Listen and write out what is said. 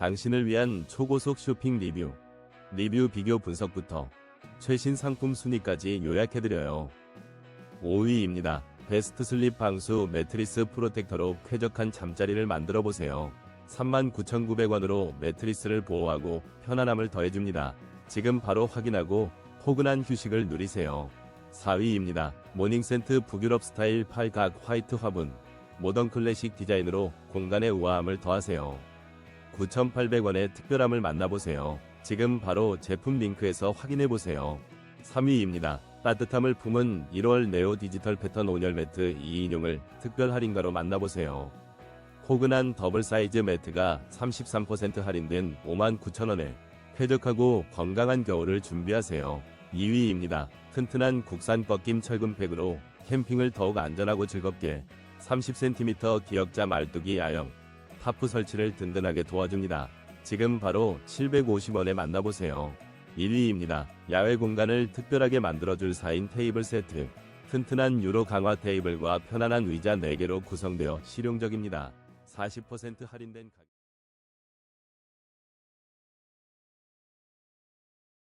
당신을 위한 초고속 쇼핑 리뷰. 리뷰 비교 분석부터 최신 상품 순위까지 요약해드려요. 5위입니다. 베스트 슬립 방수 매트리스 프로텍터로 쾌적한 잠자리를 만들어 보세요. 39,900원으로 매트리스를 보호하고 편안함을 더해줍니다. 지금 바로 확인하고 포근한 휴식을 누리세요. 4위입니다. 모닝센트 북유럽 스타일 팔각 화이트 화분. 모던 클래식 디자인으로 공간의 우아함을 더하세요. 9,800원의 특별함을 만나보세요. 지금 바로 제품 링크에서 확인해보세요. 3위입니다. 따뜻함을 품은 1월 네오 디지털 패턴 온열 매트 2인용을 특별 할인가로 만나보세요. 포근한 더블 사이즈 매트가 33% 할인된 59,000원에 쾌적하고 건강한 겨울을 준비하세요. 2위입니다. 튼튼한 국산 꺾임 철근팩으로 캠핑을 더욱 안전하고 즐겁게 30cm 기역자 말뚝이 아형 타프 설치를 든든하게 도와줍니다. 지금 바로 750원에 만나보세요. 1위입니다. 야외 공간을 특별하게 만들어줄 4인 테이블 세트. 튼튼한 유로 강화 테이블과 편안한 의자 4개로 구성되어 실용적입니다. 40% 할인된 가격.